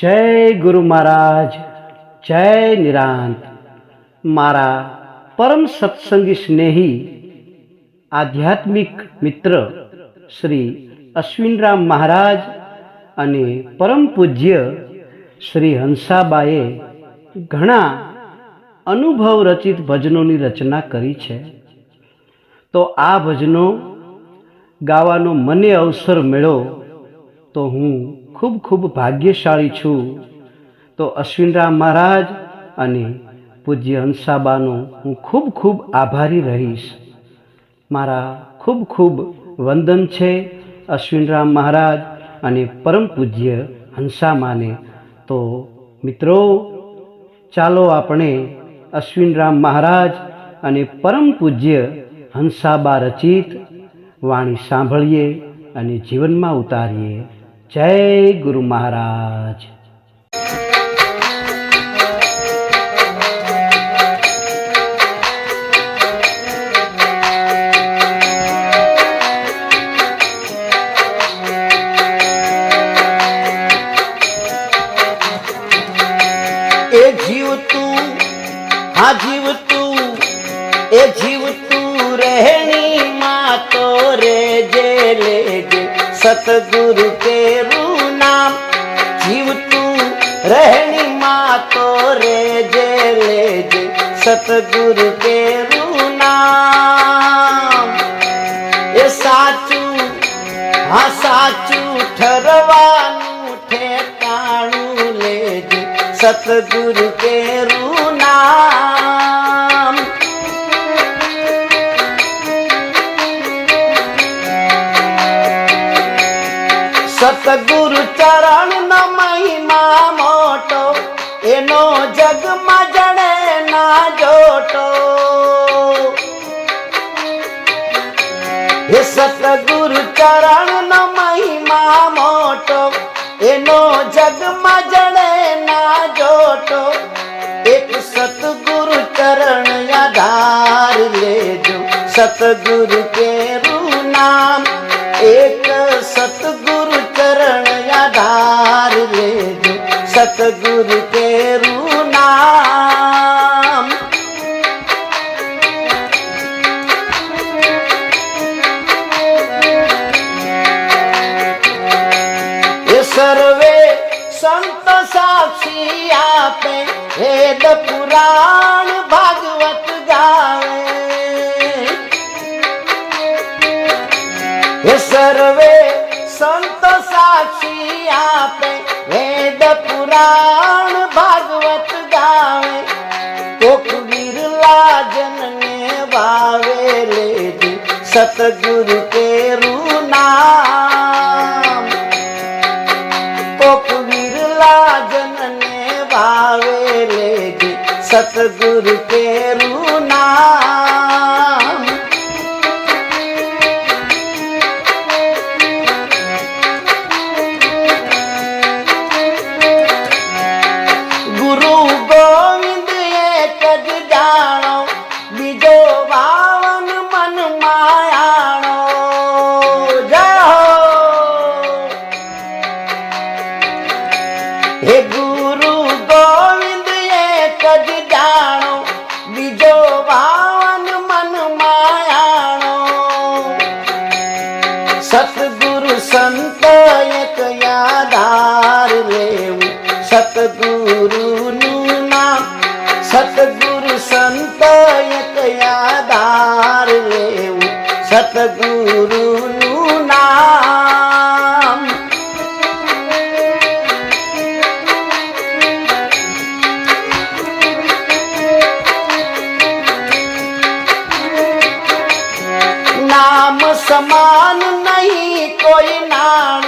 જય ગુરુ મહારાજ, જય નિરાંત. મારા પરમ સત્સંગી સ્નેહી, આધ્યાત્મિક મિત્ર શ્રી અશ્વિનરામ મહારાજ અને પરમ પૂજ્ય શ્રી હંસાબાએ ઘણા અનુભવ રચિત ભજનોની રચના કરી છે. તો આ ભજનો ગાવાનો મને અવસર મળ્યો તો હું ખૂબ ખૂબ ભાગ્યશાળી છું. તો અશ્વિનરામ મહારાજ અને પૂજ્ય હંસાબાનો હું ખૂબ ખૂબ આભારી રહીશ. મારા ખૂબ ખૂબ વંદન છે અશ્વિનરામ મહારાજ અને પરમ પૂજ્ય હંસામાને. તો મિત્રો, ચાલો આપણે અશ્વિનરામ મહારાજ અને પરમ પૂજ્ય હંસાબા રચિત વાણી સાંભળીએ અને જીવનમાં ઉતારીએ. જય ગુરુ મહારાજ. એ જીવ તું હા જીવતું, એ જીવ તું રહેણી માં તો રેજે લેજે સતગુરુ તેરું નામ જીવતું રહેણી માં તો રેજે લેજે સતગુરુ તેરું નામ એ સાચું હા સાચું ઠરવાનું ઠેકાણું લેજે સતગુરુ તેરું નામ સતગુરુ ચરણ મહિમા મોટો, એનો જગમાં જણે ના જોટો. હે સતગુરુ ચરણ મહિમા મોટો, એનો જગમાં જણે ના જોટો. એક સતગુરુ ચરણ આધાર લેજો સતગુરુ કેરું નામ, એક સતગુરુ તેરું નામ એ સર્વે સંત સાક્ષી આપે વેદ પુરાણ ભાગવત ગાવે એ સર્વે સંત સાક્ષી આપે સતગુરુ તેરું નામ કોક વિરલા જનને ભાવે લેજે સતગુરુ તેરું નામ સતગુરુ સંત એક યાદાર લેવું સતગુરુનું નામ નામ સમાન નહીં કોઈ નામ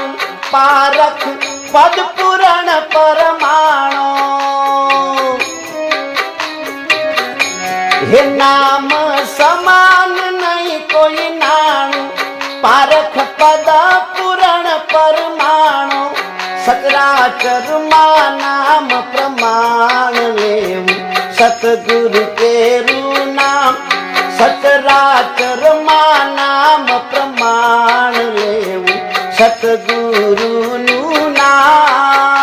પારખ પદ પુરણ પરમાણો હે નામ સમાન નહીં કોઈ નાણું. પારખ પદ પુરણ પરમાણો. સચરાચરમાં નામ પ્રમાણ લેવું સતગુરુ કેરું નામ. સચરાચરમાં નામ પ્રમાણ લેવું સતગુરુનું નામ.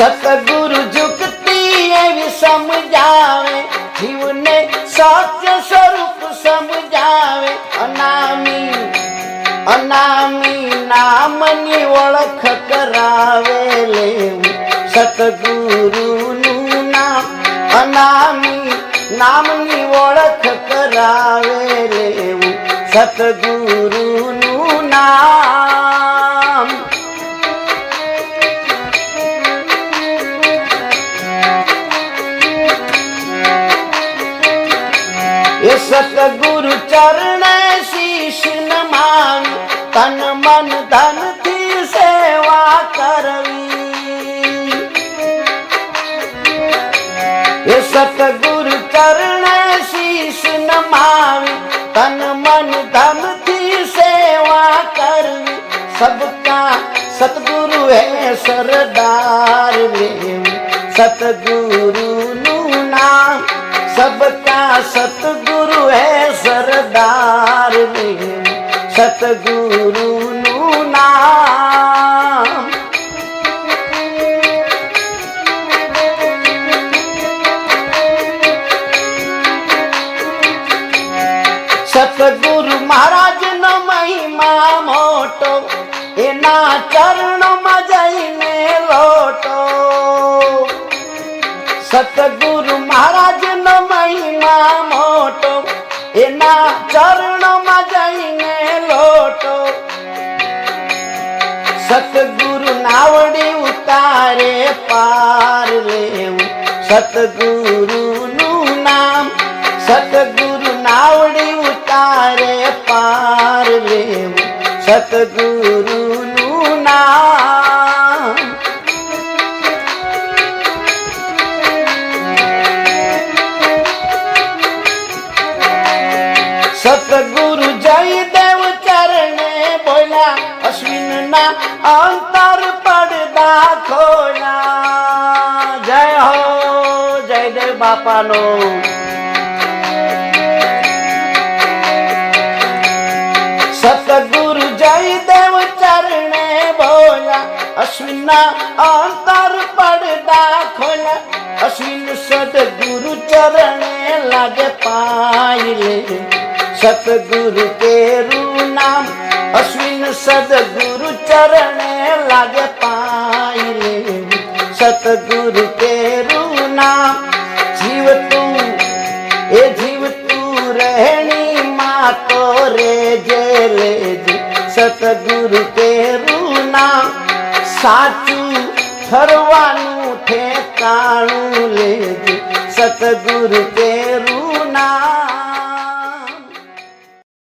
સતગુરુ જુગતી એવી સમજાવે, જીવને સત્ય સ્વરૂપ સમજાવે. અનામી અનામી નામની ઓળખ કરાવે લેવું સતગુરુનું નામ અનામી નામની ઓળખ કરાવે લેવું સતગુરુનું નામ કરવી એ સતગુરુ ચરણે શીશ નમાવી, તન મન ધમથી સેવા કરવી. સબકા સતગુરુ હે સરદાર સતગુરુ નું નામ સબકા સતગુરુ હે સરદાર સતગુરુ નું નામ મહારાજ નો મહિમા મોટો, એના ચરણમાં જઈને લોટો. સતગુરુ મહારાજ નો મહિમા મોટો, એના ચરણમાં જઈને લોટો. સતગુરુ નાવડી ઉતારે પાર લેવું. સતગુરુ નું નામ સતગુરુ સતગુરુ નું નામ સતગુરુ જયદેવ ચરણે બોલ્યા અશ્વિન ના અંતર પડદા ખોલ્યા જય હો જયદેવ બાપાનો લે સતગુરુ તેરું નામ અશ્વિન સદગુરુ ચરણે લાગે પાય લે સતગુરુ તેરું નામ જીવ તું એ જીવ તું રહેણી માં તો રે જે લેજે. સતગુરુ તેરું નામ સાચું ઠરવાનું ઠેકાણું લેજે. સતગુરુ તેરું નામ